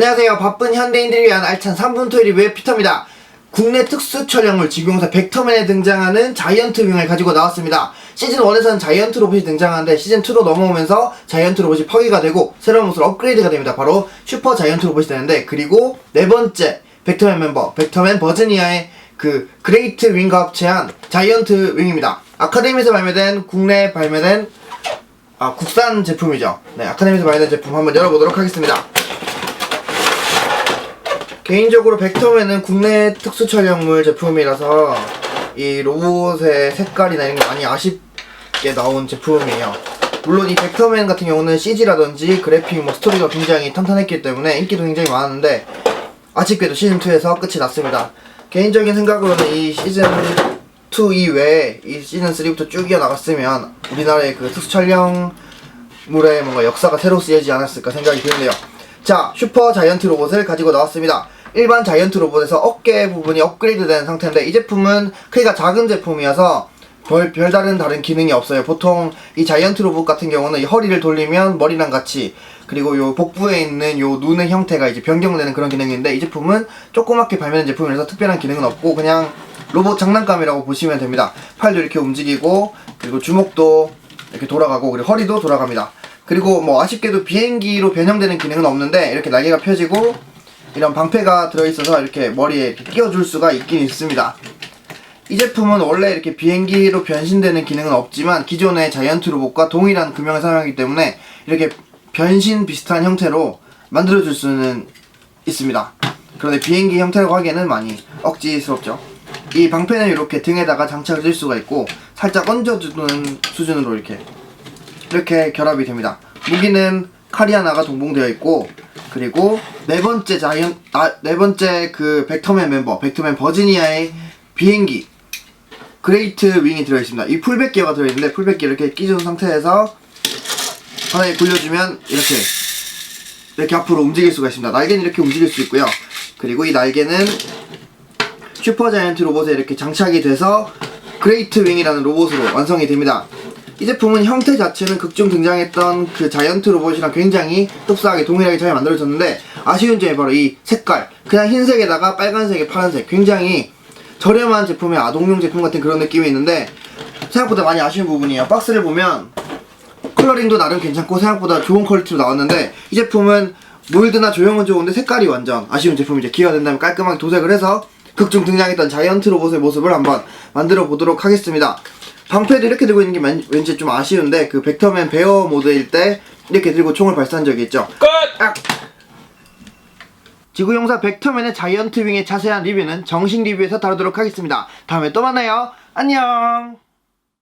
안녕하세요. 바쁜 현대인들을 위한 알찬 3분 토요 리뷰의 피터입니다. 국내 특수 촬영물 지구용사 벡터맨에 등장하는 자이언트 윙을 가지고 나왔습니다. 시즌 1에서는 자이언트 로봇이 등장하는데 시즌 2로 넘어오면서 자이언트 로봇이 퍼기가 되고 새로운 모습으로 업그레이드가 됩니다. 바로 슈퍼 자이언트 로봇이 되는데 그리고 네 번째 벡터맨 멤버 벡터맨 버즈니아의 그 그레이트 윙과 합체한 자이언트 윙입니다. 아카데미에서 발매된 국내 발매된 아 국산 제품이죠. 네 아카데미에서 발매된 제품 한번 열어보도록 하겠습니다. 개인적으로 벡터맨은 국내 특수 촬영물 제품이라서 이 로봇의 색깔이나 이런 게 많이 아쉽게 나온 제품이에요. 물론 이 벡터맨 같은 경우는 CG라든지 그래픽, 뭐 스토리가 굉장히 탄탄했기 때문에 인기도 굉장히 많았는데 아쉽게도 시즌 2에서 끝이 났습니다. 개인적인 생각으로는 이 시즌 2 이외에 이 시즌 3부터 쭉 이어나갔으면 우리나라의 그 특수 촬영물의 뭔가 역사가 새로 쓰여지지 않았을까 생각이 드는데요. 자, 슈퍼 자이언트 로봇을 가지고 나왔습니다. 일반 자이언트 로봇에서 어깨 부분이 업그레이드된 상태인데 이 제품은 크기가 작은 제품이어서 별, 별다른 다른 기능이 없어요. 보통 이 자이언트 로봇 같은 경우는 이 허리를 돌리면 머리랑 같이 그리고 요 복부에 있는 요 눈의 형태가 이제 변경되는 그런 기능인데 이 제품은 조그맣게 발매된 제품이라서 특별한 기능은 없고 그냥 로봇 장난감이라고 보시면 됩니다. 팔도 이렇게 움직이고 그리고 주먹도 이렇게 돌아가고 그리고 허리도 돌아갑니다. 그리고 뭐 아쉽게도 비행기로 변형되는 기능은 없는데 이렇게 날개가 펴지고 이런 방패가 들어있어서 이렇게 머리에 이렇게 끼워줄 수가 있긴 있습니다. 이 제품은 원래 이렇게 비행기로 변신되는 기능은 없지만 기존의 자이언트 로봇과 동일한 금형을 사용하기 때문에 이렇게 변신 비슷한 형태로 만들어줄 수는 있습니다. 그런데 비행기 형태라고 하기에는 많이 억지스럽죠. 이 방패는 이렇게 등에다가 장착을 줄 수가 있고 살짝 얹어주는 수준으로 이렇게 이렇게 결합이 됩니다. 무기는 칼이 하나가 동봉되어 있고 그리고 네 번째 자이언 아, 네 번째 그 벡터맨 멤버 벡터맨 버지니아의 비행기 그레이트 윙이 들어 있습니다. 이 풀백 기어가 들어 있는데 풀백 기어 이렇게 끼준 상태에서 하나에 굴려주면 이렇게 이렇게 앞으로 움직일 수가 있습니다. 날개는 이렇게 움직일 수 있고요. 그리고 이 날개는 슈퍼 자이언트 로봇에 이렇게 장착이 돼서 그레이트 윙이라는 로봇으로 완성이 됩니다. 이 제품은 형태 자체는 극중 등장했던 그 자이언트 로봇이랑 굉장히 흡사하게 동일하게 잘 만들어졌는데 아쉬운 점이 바로 이 색깔. 그냥 흰색에다가 빨간색에 파란색. 굉장히 저렴한 제품의 아동용 제품 같은 그런 느낌이 있는데 생각보다 많이 아쉬운 부분이에요. 박스를 보면 컬러링도 나름 괜찮고 생각보다 좋은 퀄리티로 나왔는데 이 제품은 몰드나 조형은 좋은데 색깔이 완전 아쉬운 제품이죠 기회가 된다면 깔끔하게 도색을 해서 극중 등장했던 자이언트 로봇의 모습을 한번 만들어 보도록 하겠습니다 방패도 이렇게 들고 있는 게 만- 왠지 좀 아쉬운데 그 벡터맨 베어 모드일 때 이렇게 들고 총을 발사한 적이 있죠 끝! 아! 지구용사 벡터맨의 자이언트 윙의 자세한 리뷰는 정식 리뷰에서 다루도록 하겠습니다 다음에 또 만나요 안녕